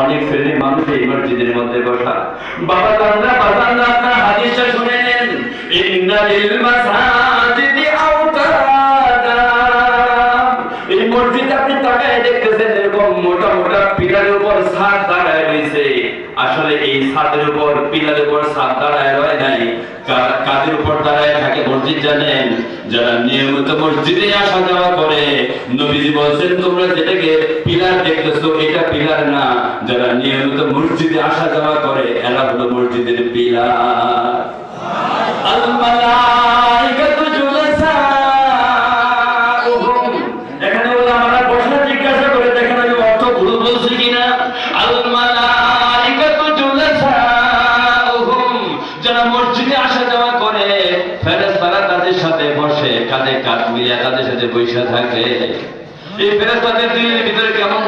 অনেক শ্রেণির মানুষ এই মসজিদের মধ্যে বসা। বাবা কান্দা বাজান্দা আপনার হাদিসটা শুনে নেন। ইন্না লিল মসজিদ আপনি তাকায় দেখতেছেন এরকম মোটা মোটা পিলারের উপর ছাদ দাঁড়ায় রয়েছে। আসলে এই ছাদের উপর, পিলারের উপর ছাদ দাঁড়ায় রয় নাই। কাদের উপর দাঁড়ায় থাকে মসজিদ জানেন? যারা নিয়মিত মসজিদে আসা যাওয়া করে, নবীজি বলছেন, তোমরা যেটাকে পিলার দেখতেছো, এটা পিলার না। যারা নিয়মিত মসজিদে আসা যাওয়া করে, এরা হলো মসজিদের পিলার। যারা মসজিদে আসা যাওয়া করে, ফেরেশতারা তাদের সাথে বসে, কাঁধে কাঁধ মিলিয়ে তাদের সাথে বসে থাকে। এই ফেরেশতাদের দিলের ভিতরে কেমন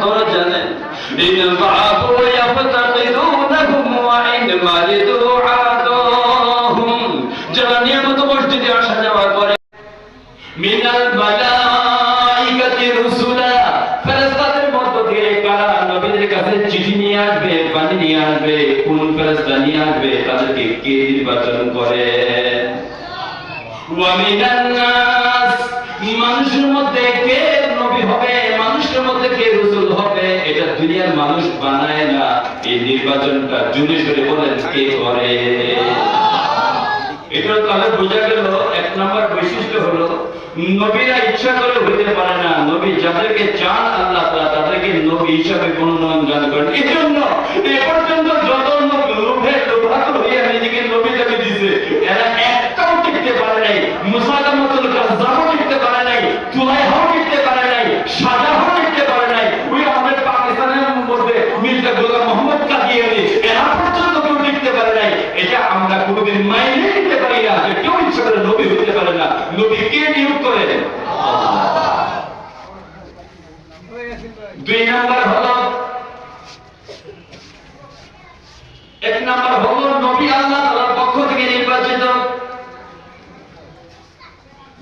মারিদু আদুহুম। যারা নিয়মিত মসজিদে আসা যাওয়া করে, মিনাল মালাইকাতি রুসুলা ফেরেশতাদের মধ্য থেকে নবীদের কাছে চিঠি নিয়ে আসবে পানি নিয়ে আসবে, কোন ফেরেশতা নিয়ে আসবে, তাদেরকে কে নির্বাচন করে? মানুষের মধ্যে কে নবী হবে, মানুষের মধ্যে কে রসুল হবে, এটা দুনিয়ার মানুষ বানায় না। এই নির্বাচনটা জুনে সরে বলেন, কে করে? এটা তাহলে বোঝা গেল, এক নম্বর বৈশিষ্ট্য হলো, নবীরা ইচ্ছা করে হইতে পারে না। নবী যাদেরকে চান, আল্লাহ তাদেরকে নবী হিসাবে মনোনয়ন দান করেন। এই জন্য এ পর্যন্ত যত লোক লোভে লোভাত হইয়া নিজেকে নবী দাবি দিছে, এরা একটাও টিকতে পারে নাই মুসালামাতুল কাজ্জাবও টিকতে পারে নাই, তুলাইহাও টিকতে পারে নাই, সাজাহাও টিকতে পারে নাই। ওই আমাদের পাকিস্তানের মধ্যে মির্জা গোলাম মোহাম্মদ কাদিয়ানি এরা পর্যন্ত কেউ টিকতে পারে নাই। এটা আমরা কোনোদিন মাইনে নিতে পারি না। যে কেউ ইচ্ছা করে নবী হতে পারে না। নবী কে নিয়োগ করে দুই নাম্বার হলো, এক নাম্বার হলো নবী আল্লাহ তাআলার পক্ষ থেকে নির্বাচিত।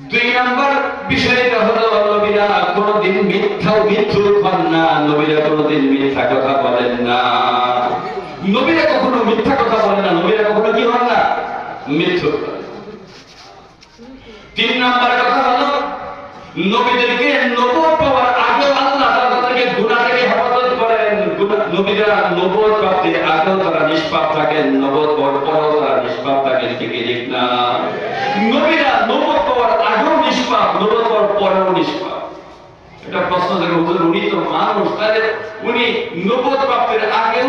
দুই নাম্বার বিষয়টা হলো, নবীরা কোনোদিন মিথ্যাও মিথ্যুর হন না, নবীরা কোনোদিন মিথ্যা কথা বলেন না। নবীরা কখনো মিথ্যা কথা বলেন না, নবীরা কখনো কি হন না? মিথ্যুক তিন নাম্বার কথা হলো, নবীদেরকে নবুয়ত পাওয়ার আগেও আল্লাহ তাআলা তাদেরকে গুনাহ থেকে হেফাজত করেন গুনাহ- নবীরা নবুয়ত প্রাপ্তির আগেও তারা নিষ্পাপ থাকেন নবুয়ত পাওয়ার পরেও তারা নিষ্পাপ থাকেন ঠিক কি ঠিক না? নবীরা নবুয়ত পাওয়ার আগেও নিষ্পাপ নবুয়ত পাওয়ার পরেও নিষ্পাপ। এটা প্রশ্ন থেকে হুজুর উনি তো মানুষ, তাহলে উনি প্রাপ্তির আগেও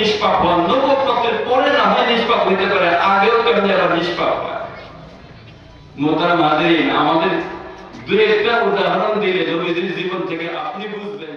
নিষ্পাপ হন? প্রাপ্তির পরে না হয় নিষ্পাপ হইতে পারে, আগেও নিষ্পাপ মোতার আমাদের দু একটা উদাহরণ দিলে জীবন থেকে আপনি বুঝবেন